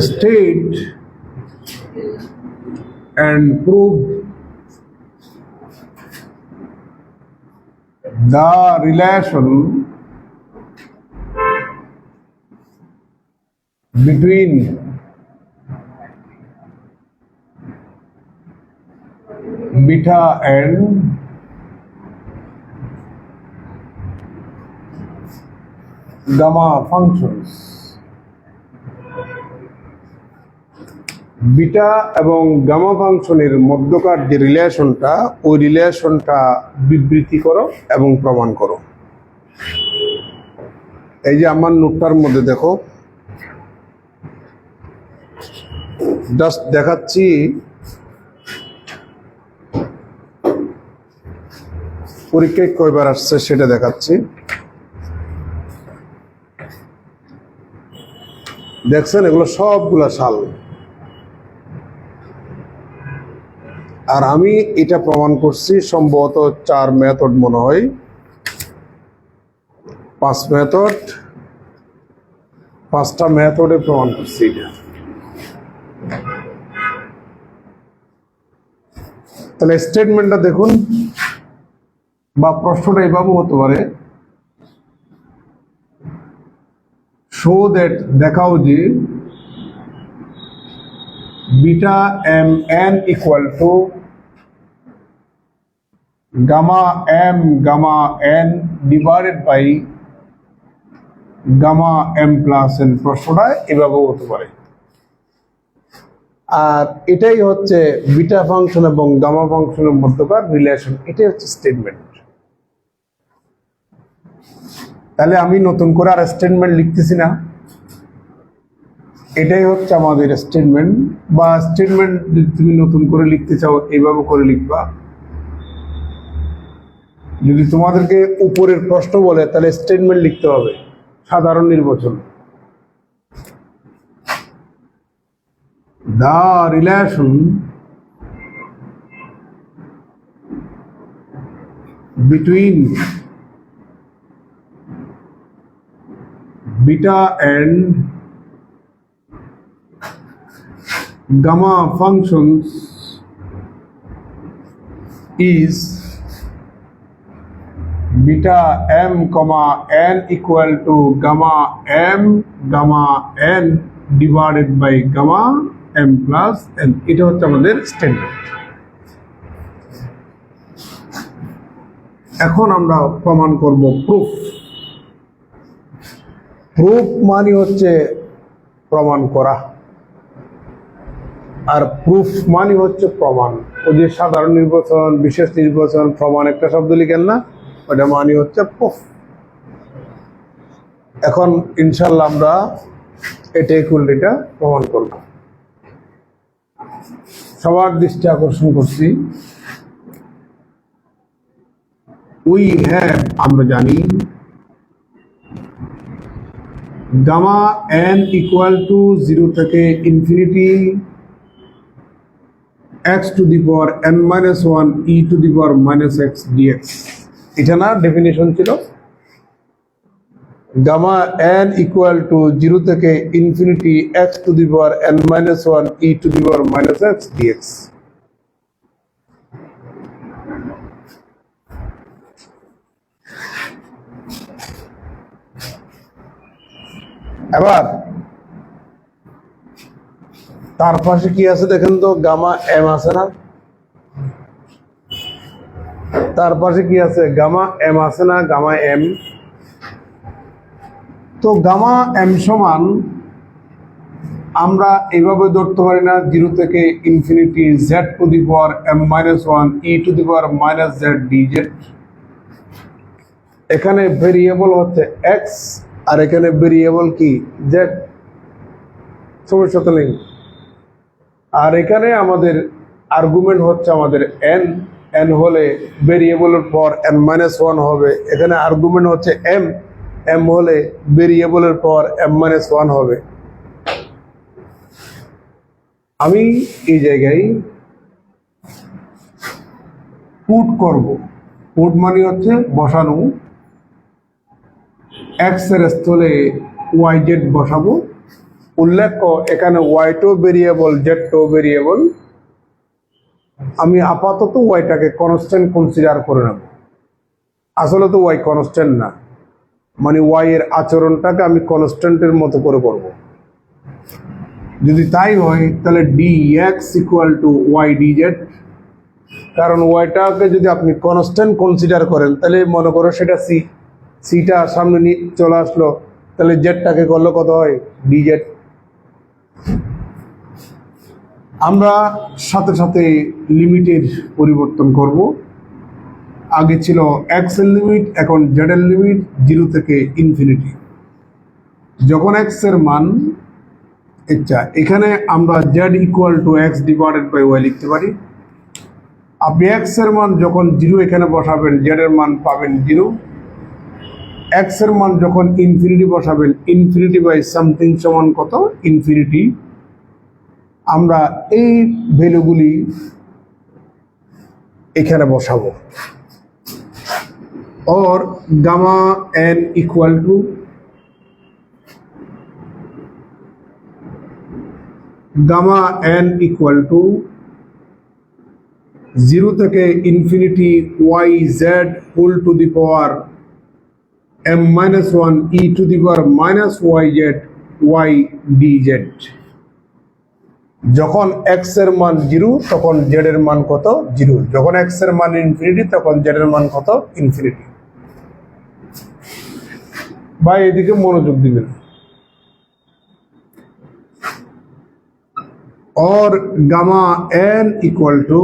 state and prove the relation between beta and gamma functions beta এবং gamma ফাংশনের মধ্যকার যে রিলেশনটা, ওই রিলেশনটা বিবৃতি করো এবং প্রমাণ করো। এই যে আমার নোটটার মধ্যে দেখো। জাস্ট দেখাচ্ছি। পরীক্ষায় কয়বার আসছে সেটা দেখাচ্ছি। দেখছেন, এগুলো সবগুলা সাল। আর আমি এটা প্রমাণ করছি, সম্ভবত চার মেথড মনে হয়। পাঁচ মেথড পাঁচটা মেথডে প্রমাণ করছি এটা। তাহলে স্টেটমেন্টটা দেখুন, বা প্রশ্নটা এভাবে হতে পারে। শো দ্যাট দেখাও যে beta M N equal to gamma m, gamma n divided by gamma m plus n প্রশ্নটা এভাবেও হতে পারে। আর এটাই হচ্ছে বিটা ফাংশন এবং গামা ফাংশনের মধ্যকার রিলেশন এটাই হচ্ছে স্টেটমেন্ট তাহলে আমি নতুন করে আর স্টেটমেন্ট লিখতেছি না। এটাই হচ্ছে আমাদের স্টেটমেন্ট বা স্টেটমেন্ট তুমি নতুন করে লিখতে চাও এইভাবে করে লিখবা। যদি তোমাদেরকে উপরের প্রশ্ন বলে, তাহলে স্টেটমেন্ট লিখতে হবে। সাধারণ নির্বাচন। The relation between beta and gamma function is beta m comma n equal to gamma m, gamma n divided by gamma m plus n এটা হচ্ছে আমাদের স্ট্যান্ডার্ড এখন আমরা প্রমাণ করব প্রুফ প্রুফ মানে হচ্ছে প্রমাণ করা। আর প্রুফ মানে হচ্ছে প্রমাণ। ওই যে সাধারণ নির্বাচন, বিশেষ নির্বাচন, প্রমাণ, একটা শব্দ লিখেন না? ওটা মানে হচ্ছে প্রুফ এখন ইনশাল্লাহ আমরা এটা ইকুয়ালিটিটা প্রমাণ করব। সবার দৃষ্টি আকর্ষণ করছি। উই হ্যাভ, আমরা জানি, gamma N equal to zero থেকে infinity X to the power N minus one E to the power minus X DX এটা না ডেফিনেশন ছিল? Gamma N equal to zero থেকে infinity X to the power N minus one E to the power minus X DX এবার, তার পাশে কি আছে দেখেন তো? গামা এম আছে না? তার পাশে কি আছে? গামা এম আছে না? Gamma M. তো গামা এম সমান আমরা এইভাবে ধরতে পারি না, জিরো থেকে infinity Z to the power M minus one E to the power minus Z D Z এখানে ভেরিয়েবল হচ্ছে এক্স আর এখানে ভেরিয়েবল কি? জেড সমস্যা নেই। আর এখানে আমাদের আর্গুমেন্ট হচ্ছে আমাদের এন এন হলে ভেরিয়েবলের পর এন মাইনাস ওয়ান হবে। এখানে আর্গুমেন্ট হচ্ছে এম এম হলে ভেরিয়েবলের পর এম মাইনাস ওয়ান হবে। আমি এই জায়গায় পুট করব। পুট মানে হচ্ছে বসানো। এক্সের স্থলে ওয়াই জেড বসাবো। উল্লেখ্য, এখানে ওয়াইটও ভেরিয়েবল জেডও ভেরিয়েবল আমি আপাতত ওয়াইটাকে কনস্ট্যান্ট কনসিডার করে নেব। আসলে তো ওয়াই কনস্ট্যান্ট না। মানে ওয়াই এর আচরণটাকে আমি কনস্ট্যান্টের মতো করে করব। যদি তাই হয়, তাহলে D X equal to Y D Z কারণ ওয়াইটাকে যদি আপনি কনস্ট্যান্ট কনসিডার করেন, তাহলে মনে করো সেটা সি সিটা সামনে নিয়ে চলে আসলো, তাহলে জেডটাকে করলে কত হয়? ডি জেড আমরা সাথে সাথে লিমিটের পরিবর্তন করব। আগে ছিল এক্সের লিমিট এখন জেড এর লিমিট জিরো থেকে ইনফিনিটি যখন এক্সের মান আচ্ছা এখানে আমরা Z equal to X divided by Y লিখতে পারি। আপনি এক্সের মান যখন জিরো এখানে বসাবেন জেডের মান পাবেন জিরো এক্সের মান যখন ইনফিনিটি বসাবেন ইনফিনিটি বাই সামথিং সমান কত? ইনফিনিটি আমরা এই ভ্যালুগুলি এখানে বসাবো। और gamma n equal to gamma n equal to zero থেকে infinity Y Z whole to the power M minus one E to the power minus Y Z Y D Z যখন এক্স এর মান জিরো তখন Z এর মান কত zero যখন x এর মান ইনফিনিটি তখন জেড এর মান কত ইনফিনিটি বা এদিকে মনোযোগ দিবেন और gamma n equal to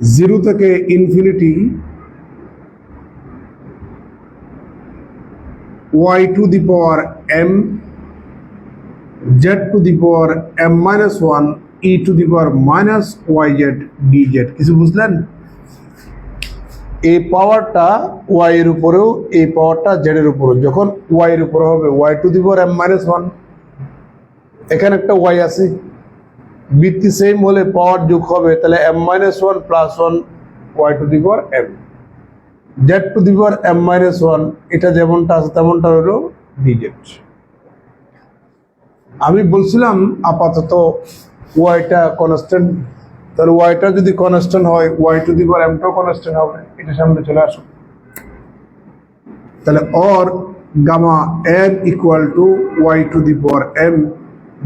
zero থেকে infinity y to the power m Z to the power M minus one E to the power minus Y Z D Z কিছু বুঝলেন? এই পাওয়ারটা ওয়াই এর উপরেও, এই পাওয়ারটা জেড এর উপরেও। যখন ওয়াই এর উপরে হবে Y to the power M minus one এখানে একটা ওয়াই আছে। বৃত্তি সেম হলে পাওয়ার যোগ হবে, তাহলে M minus one plus one Y to the power M Z to the power M minus one এটা যেমনটা আছে, তেমনটা হলো ডিজেড আমি বলছিলাম, আপাতত ওয়াইটা কনস্ট্যান্ট তাহলে ওয়াইটা যদি কনস্ট্যান্ট হয় ওয়াই টু দি এমটাও কনস্ট্যান্ট হবে, এটা সামনে চলে আসুন তাহলে or gamma M equal to Y to the power M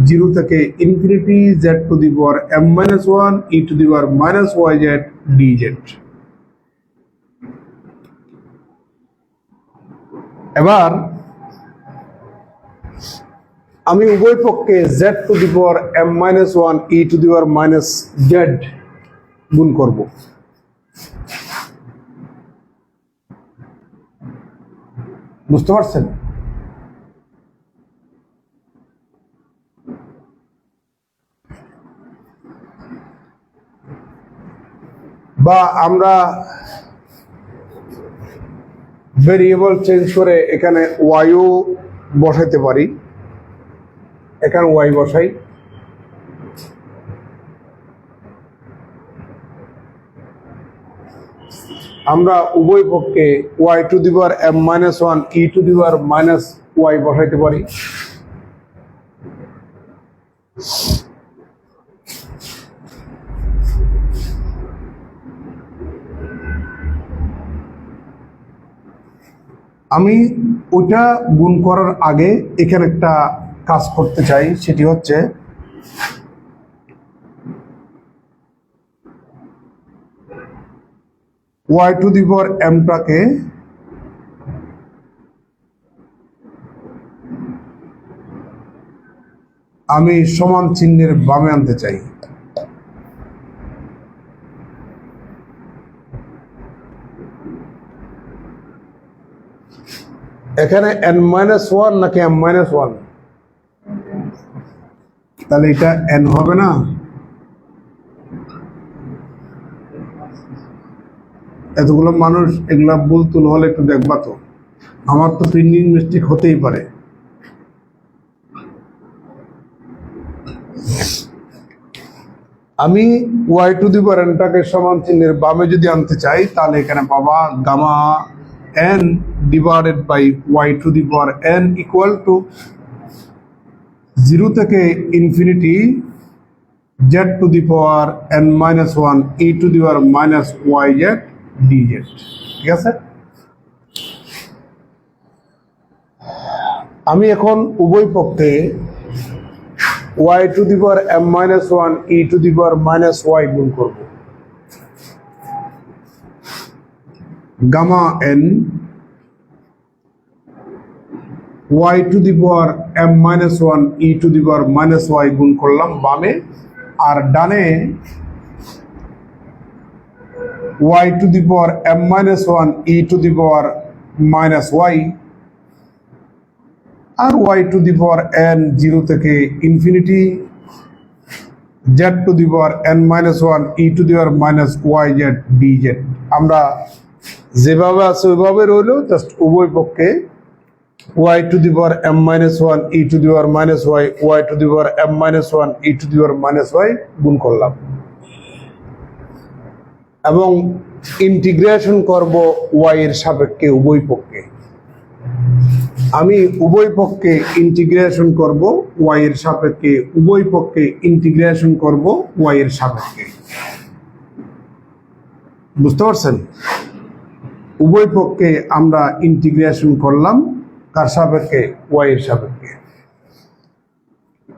zero থেকে infinity Z to the power M minus one E to the power minus Y Z D Z এবার আমি উভয় পক্ষে Z to the power M minus one E to the power minus Z গুণ করব। বুঝতে পারছেন? বা আমরা ভেরিয়েবল চেঞ্জ করে এখানে ওয়াইও বসাইতে পারি। এখানে ওয়াই বসাই। আমরা উভয় পক্ষে Y to the power M minus one, E to the power minus Y বসাইতে পারি। আমি ওটা গুণ করার আগে এখানে একটা কাজ করতে চাই সেটি হচ্ছে ওয়াই টু দি পাওয়ার এমটাকে আমি সমান চিহ্নের বামে আনতে চাই। এখানে এন মাইনাস ওয়ান নাকি এম মাইনাস ওয়ান তাহলে এটা এন হবে না? এতগুলো মানুষ এগুলা ভুল তুল হলে একটু দেখবা তো। আমার তো প্রিন্টিং মিস্টেক হতেই পারে। আমি ওয়াই টু দি এনটাকে সমান চিহ্নের বামে যদি আনতে চাই, তাহলে এখানে পাবা gamma n divided by Y to the power n equal to zero থেকে infinity Z to the power N minus one E to the power minus Y Z D Z ঠিক আছে? আমি এখন উভয় পক্ষে Y to the power M minus one E to the power minus Y গুণ করব। Gamma N Y to the power M minus one E to the power minus Y গুণ করলাম বামে। আর ডানে Y to the power M minus one E to the power minus Y R Y to the power N zero থেকে infinity Z to the power N minus one E to the power minus Y Z D Z আমরা যেভাবে আছে ওইভাবে রইল just উভয় পক্ষে Y to the power M minus one E to the power minus Y Y to the power M minus one E to the power minus Y গুণ করলাম। এবং ইন্টিগ্রেশন করব ওয়াই এর সাপেক্ষে উভয় পক্ষে। আমি উভয় পক্ষে ইন্টিগ্রেশন করব ওয়াই এর সাপেক্ষে উভয় পক্ষে ইন্টিগ্রেশন করব ওয়াই এর সাপেক্ষে। বুঝতে পারছেন? উভয় পক্ষে আমরা ইন্টিগ্রেশন করলাম কার সাপেক্ষে, ওয়াই এর সাপেক্ষে।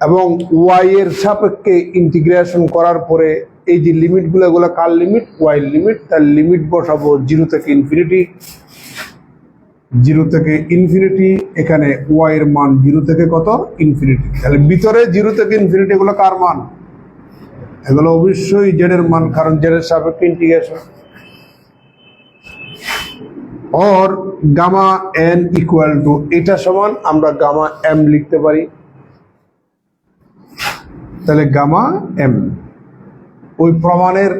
এবং ওয়াই এর সাপেক্ষে ইন্টিগ্রেশন করার পরে এই যে লিমিটগুলো, এগুলো কার লিমিট ওয়াই লিমিট তার লিমিট বসাবো জিরো থেকে ইনফিনিটি জিরো থেকে ইনফিনিটি এখানে ওয়াই এর মান জিরো থেকে কত? ইনফিনিটি তাহলে ভিতরে জিরো থেকে ইনফিনিটি এগুলো কার মান? এগুলো অবশ্যই জেড এর মান, কারণ জেড এর সাপেক্ষে integration or gamma N equal to এটা সমান, আমরা গামা এম লিখতে পারি। তাহলে গামা এম ওই প্রমাণের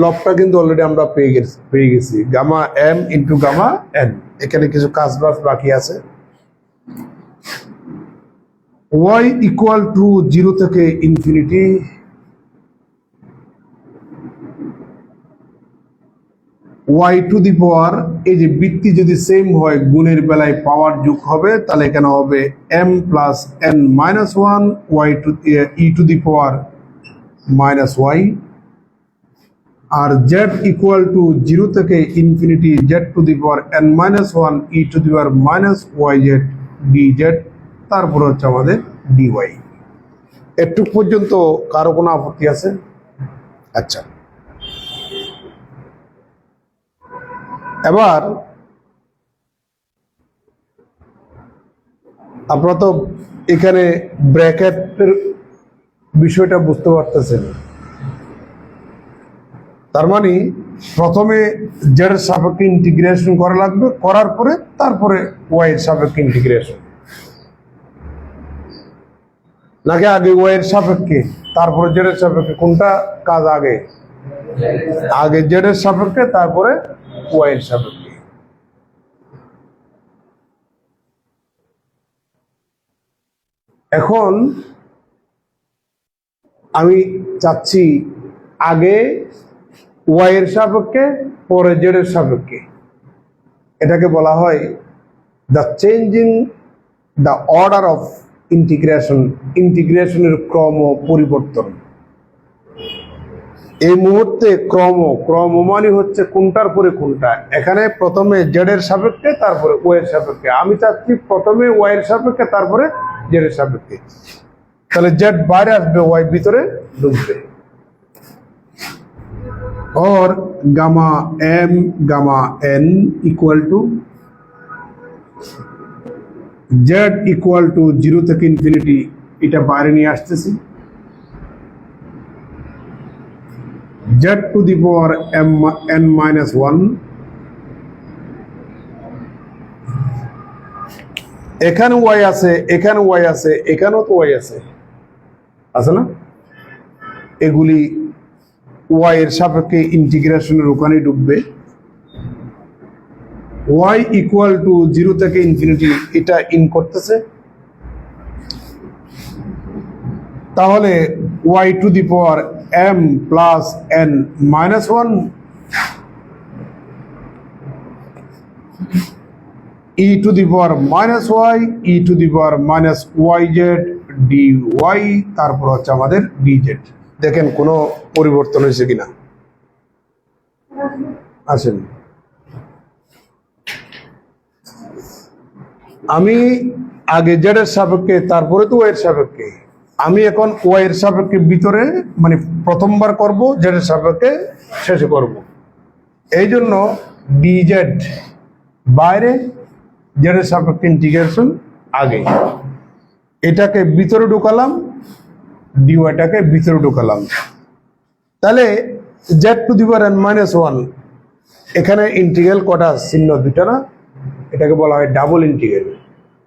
লবটা কিন্তু অলরেডি আমরা পেয়ে গেছি পেয়ে গেছি। Gamma M into gamma N এখানে কিছু কাজ বাজ বাকি আছে। ওয়াই ইকুয়াল টু জিরো থেকে infinity Y to the power এই যে বৃত্তি যদি সেম হয়, গুণের বেলায় পাওয়ার যোগ হবে, তাহলে এখানে হবে M plus N minus one Y to E to the power minus Y R Z equal to zero থেকে infinity Z to the power N minus one E to the power minus Y Z D Z তারপর হচ্ছে আমাদের dy একটু পর্যন্ত কারও কোনো আপত্তি আছে? আচ্ছা। এবার আপনারা তো এখানে ব্র্যাকেটের বিষয়টা বুঝতে পারতেছেন। তার মানে প্রথমে জেড সাপেক্ষে ইন্টিগ্রেশন করা লাগবে, করার পরে তারপরে ওয়াই সাপেক্ষে ইন্টিগ্রেশন নাকি আগে ওয়াই এর সাপেক্ষে, তারপরে জেড এর সাপেক্ষে, কোনটা কাজ আগে? আগে জেড এর সাপেক্ষে, তারপরে এর সাপেক্ষে এখন আমি চাচ্ছি আগে ওয়াই এর সাপেক্ষে, পরে জেড এর সাপেক্ষে। এটাকে বলা হয় the changing the order of integration ইন্টিগ্রেশনের ক্রম পরিবর্তন। এই মুহূর্তে ক্রম ক্রম মানে হচ্ছে কোনটার পরে কোনটা এখানে প্রথমে জেড এর সাপেক্ষে তারপরে ও এর সাপেক্ষে আমি চাচ্ছি প্রথমে ওয়াই এর সাপেক্ষে তারপরে জেড এর সাপেক্ষে তাহলে জেড বাইরে আসবে ওয়াই ভিতরে ঢুকবে और gamma m gamma n equal to z equal to zero থেকে ইনফিনিটি এটা বাইরে নিয়ে আসতেছি Z to the power M N minus one এখানে ওয়াই আছে, এখানে ওয়াই আছে, এখানেও তো ওয়াই আছে। আছে না? এগুলি ওয়াই এর সাপেক্ষে ইন্টিগ্রেশনের ওখানে ঢুকবে। ওয়াই ইকুয়াল টু জিরো থেকে ইনফিনিটি এটা ইন করতেছে। তাহলে y to the power m plus n minus one the power minus y e to the power minus y z d y তারপর হচ্ছে আমাদের জেড দেখেন কোনো পরিবর্তন হয়েছে কিনা? আসেন। আমি আগে জেড এর সাপেক্ষে, তারপরে তো ওয়ের সাপেক্ষে। আমি এখন ওয়াই এর সাপেক্ষে ভিতরে মানে প্রথমবার করব, জেড এর সাপেক্ষে শেষে করব। এই জন্য ডিজেড বাইরে, জেড এর সাপেক্ষে ইন্টিগ্রেশন আগে। এটাকে ভিতরে ঢুকালাম ডিওয়াইটাকে ভিতরে ঢুকালাম। তাহলে z to the power n minus one এখানে ইন্টিগ্রাল কটা চিহ্ন দুটা না? এটাকে বলা হয় ডাবল ইন্টিগ্রাল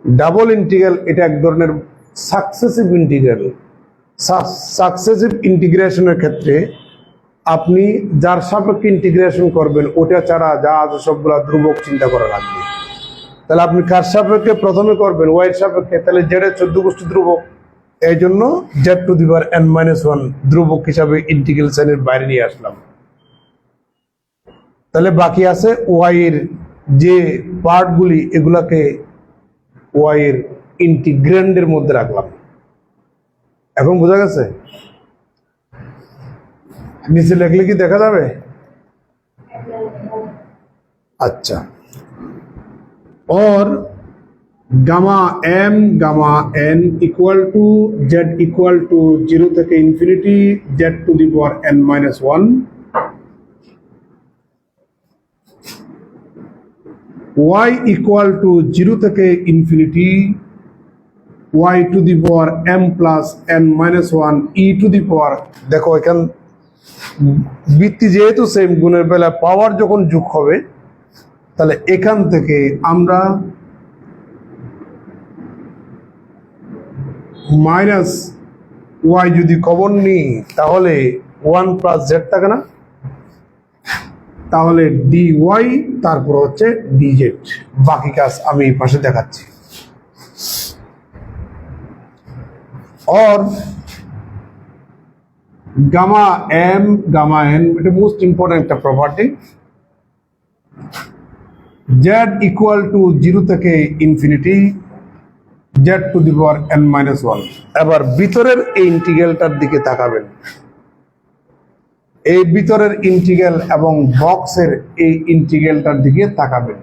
ডাবল ইন্টিগ্রাল এটা এক ধরনের সাকসেসিভ ইন্টিগ্রাল সাকসেসিভ ইন্টিগ্রেশনের ক্ষেত্রে আপনি যার সাপেক্ষে ইন্টিগ্রেশন করবেন, ওটা ছাড়া যা আছে সবগুলা ধ্রুবক চিন্তা করা লাগবে। তাহলে আপনি কার সাপেক্ষে? প্রথমে করবেন ওয়াইয়ের সাপেক্ষে। তাহলে জেড এর চোদ্দ গোষ্ঠী ধ্রুবক। এই জন্য z to the power n minus one ধ্রুবক হিসাবে ইন্টিগ্রেশনের বাইরে নিয়ে আসলাম। তাহলে বাকি আছে ওয়াই এর যে পার্টগুলি এগুলাকে ওয়াই এর ইন্টিগ্রেন্ডের মধ্যে রাখলাম এখন বোঝা গেছে নিচে লেখলে কি দেখা যাবে আচ্ছা और gamma m gamma n equal to z equal to zero থেকে infinity z to the power n minus one y equal to zero থেকে infinity y to the power m plus n minus one e to the power দেখো এখান, বৃত্তি যেহেতু same গুণের বেলা পাওয়ার যখন যোগ হবে, তাহলে এখান থেকে আমরা মাইনাস ওয়াই যদি কমন নিই, তাহলে ওয়ান প্লাস জেড থাকে না? তাহলে ডি ওয়াই তারপর হচ্ছে ডি জেড বাকি কাজ আমি এই পাশে দেখাচ্ছি। और গামা এম গামা এন এটা মোস্ট ইম্পর্টেন্ট একটা property z equal to zero থেকে infinity z to the power n minus one এবার ভিতরের এই ইন্টিগ্রালটার দিকে তাকাবেন। এই ভিতরের ইন্টিগ্রাল এবং বক্সের এই ইন্টিগ্রালটার দিকে তাকাবেন।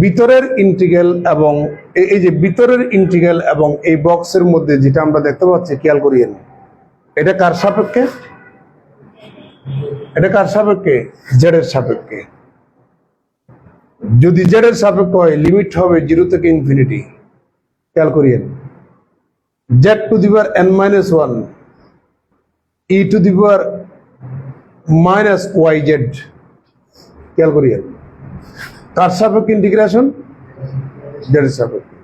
ভিতরের ইন্টিগ্রাল এবং এই- যে ভিতরের ইন্টিগ্রাল এবং এই বক্সের মধ্যে যেটা আমরা দেখতে পাচ্ছি, খেয়াল করিয়েন। এটা কার সাপেক্ষে? এটা কার সাপেক্ষে? জেড এর সাপেক্ষে। যদি জেড এর সাপেক্ষে হয় লিমিট হবে জিরো থেকে ইনফিনিটি খেয়াল করিয়েন। Z to the power n minus one e to the power minus y z খেয়াল করিয়েন। কার সাপেক্ষে ইন্টিগ্রেশন এর সাপেক্ষে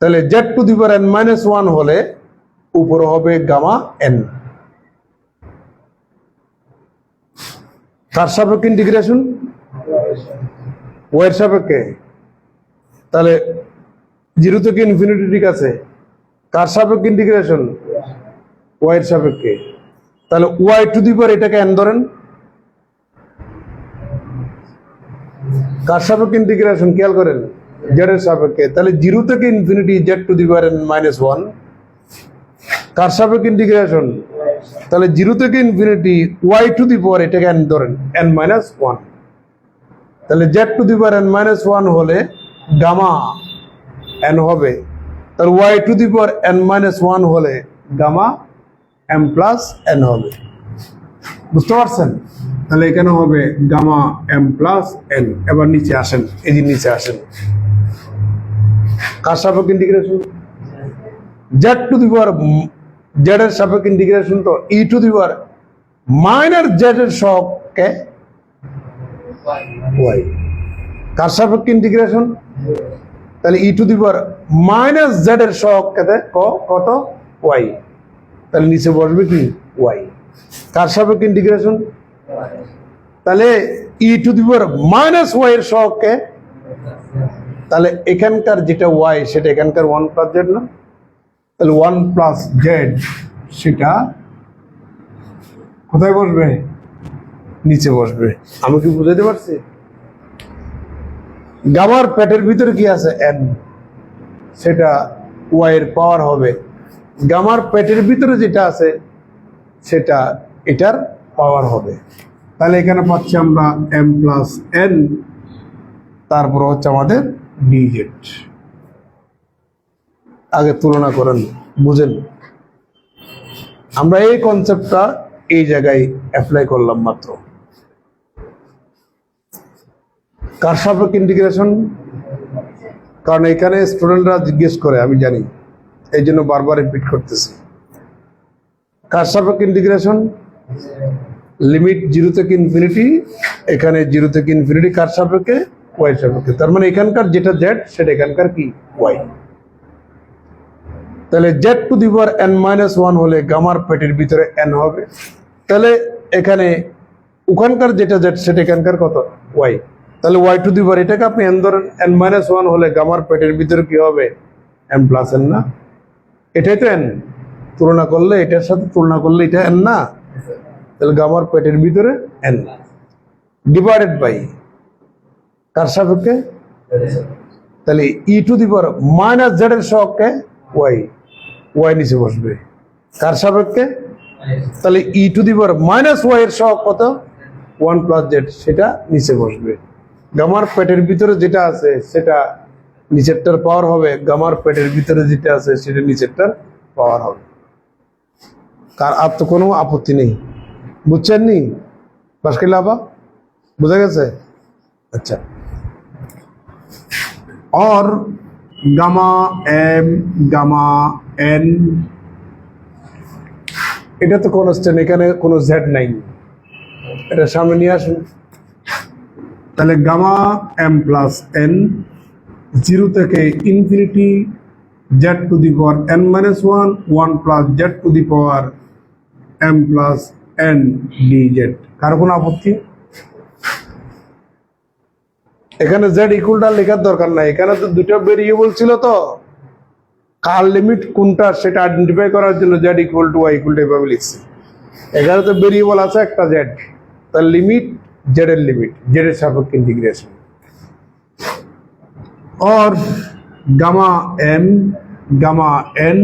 তাহলে z to the power n minus one হলে উপরে হবে গামা এন কার সাপেক্ষে ইন্টিগ্রেশন ওয়ের সাপেক্ষে। তাহলে জিরো থেকে ইনফিনিটি ঠিক আছে। কার সাপেক্ষে ইন্টিগ্রেশন ওয়াইয়ের সাপেক্ষে। তাহলে ওয়াই টু দি পাওয়ার এটাকে এন ধরেন। কার সাপেক্ষে ইন্টিগ্রেশন খেয়াল করেন। জেড এর সাপেক্ষে। তাহলে জিরো থেকে infinity z to the power minus one কার সাপেক্ষে ইন্টিগ্রেশন তাহলে জিরো থেকে infinity y to the power এটাকে এন ধরেন এন মাইনাস ওয়ান তাহলে z to the power n minus one হলে গামা এন হবে। তাহলে y to the power n minus one হলে গামা এম প্লাস এন হবে। বুঝতে পারছেন? তাহলে এখানে হবে গামা এম প্লাস এন এবার নিচে আসেন, এই যে নিচে আসেন। কার সাপেক্ষে integration z to the power z এর সাপেক্ষে ইন্টিগ্রেশন তো e to the power minus z এর সবকে ওয়াই কার সাপেক্ষে ইন্টিগ্রেশন তাহলে e to the power minus z এর সহগ কেতে? ওয়াই তাহলে নিচে বসবে কি? ওয়াই কার সাপেক্ষে ইন্টিগ্রেশন তাহলে e to the power minus y এর সহগ কে তাহলে এখানকার যেটা ওয়াই সেটা এখানকার ওয়ান প্লাস জেড না? তাহলে ওয়ান প্লাস জেড সেটা কোথায় বসবে? নিচে বসবে। আমি কি বুঝাতে পারছি? গামার পেটের ভিতরে কি আছে? এন সেটা ওয়াই এর পাওয়ার হবে। গামার পেটের ভিতরে যেটা আছে, সেটা এটার পাওয়ার হবে। তাহলে এখানে পাচ্ছি আমরা এম প্লাস এন তারপর হচ্ছে আমাদের ডিজেড আগে তুলনা করেন, বুঝেন। আমরা এই কনসেপ্টটা এই জায়গায় অ্যাপ্লাই করলাম মাত্র। কার সাপেক্ষ ইন্টিগ্রেশন কারণ এখানে স্টুডেন্টরা জিজ্ঞেস করে, আমি জানি। এই জন্য বারবার রিপিট করতেছি। কার সাপেক্ষ ইন্টিগ্রেশন লিমিট জিরো থেকে ইনফিনিটি এখানে জিরো থেকে ইনফিনিটি কার সাপেক্ষে? ওয়াই সাপেক্ষে তার মানে এখানকার যেটা জেড সেটা এখানকার কি? ওয়াই তাহলে z to the power n minus one হলে গামার পেটের ভিতরে এন হবে। তাহলে এখানে ওখানকার যেটা জেড সেটা এখানকার কত? ওয়াই তাহলে ওয়াই টু দি পাওয়ার এটাকে আপনি এন ধরেন এন মাইনাস ওয়ান হলে গামার পেটের ভিতরে কি হবে? এম প্লাস এন না। এটাই তো এন তুলনা করলে এটার সাথে তুলনা করলে এটা এন না? তাহলে গামার পেটের ভিতরে এন ডিভাইডেড বাই কার সাপেক্ষে? তাহলে e to the power minus z এর সহগকে ওয়াই ওয়াই নিচে বসবে। কার সাপেক্ষে? তাহলে e to the power minus y এর সহগ কত? ওয়ান প্লাস জেড সেটা নিচে বসবে। গামার পেটের ভিতরে যেটা আছে, সেটা নিচেরটার পাওয়ার হবে। গামার পেটের ভিতরে যেটা আছে, সেটা নিচেরটার পাওয়ার হবে। কার আর তো কোনো আপত্তি নেই। বুঝছেন নি? বাসকিল আবা বুঝা গেছে? আচ্ছা। और গামা এম গামা এন। এটা তো কনস্ট্যান্ট এখানে কোনো জেড নাই। এটা সামনে নিয়ে আসুন। তাহলে gamma m plus n, zero থেকে infinity z to the power n minus one one plus z to the power m plus n d z কার কোনো আপত্তি? এখানে জেড ইকুয়ালটা লেখার দরকার নাই। এখানে তো দুটো ভেরিয়েবল ছিল তো। কার লিমিট কোনটা সেটা আইডেন্টিফাই করার জন্য z equal to y equal to এভাবে লিখছি। এখানে তো ভেরিয়েবল আছে একটা জেড তার লিমিট জেড এর লিমিট জেড এর সাপেক্ষে ইন্টিগ্রেশন और গামা এম গামা এন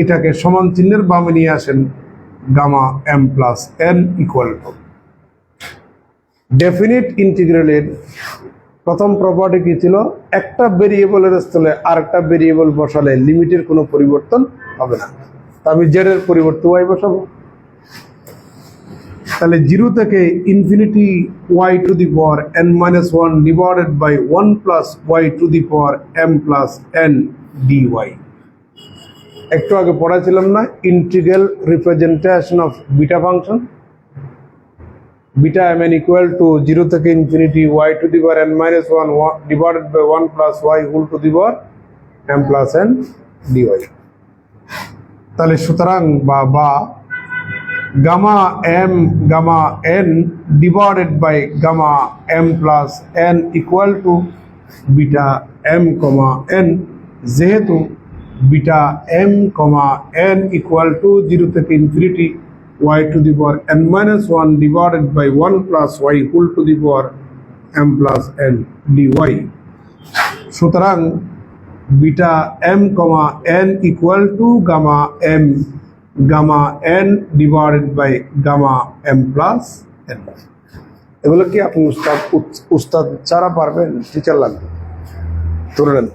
এটাকে সমান চিহ্নের বামে নিয়ে আসেন। Gamma m plus n equal to definite ইন্টিগ্রালের প্রথম প্রপার্টি কী ছিল? একটা ভেরিয়েবলের স্থলে আরেকটা ভেরিয়েবল বসালে লিমিটের কোনো পরিবর্তন হবে না। আমি জেড এর পরিবর্তে ওয়াই বসাবো। তাহলে জিরো থেকে infinity y to the power n minus one divided by one plus y to the power m plus n d y একটু আগে পড়াছিলাম না integral representation of beta function beta m n equal to zero থেকে infinity y to the power n minus one divided by one plus y whole to the power m plus n d y তাহলে সুতরাং বা বা gamma m gamma n divided by gamma m plus n equal to beta m comma n যেহেতু beta m comma n equal to zero থেকে infinity y to the power n minus 1 divided by 1 plus y whole to the power m plus n dy সুতরাং বিটা m comma n equal to gamma m gamma n divided by gamma m plus n এগুলো কি আপনি উস্তাদ উস্তাদ ছাড়া পারবেন teacher লাগবে তুলে নেন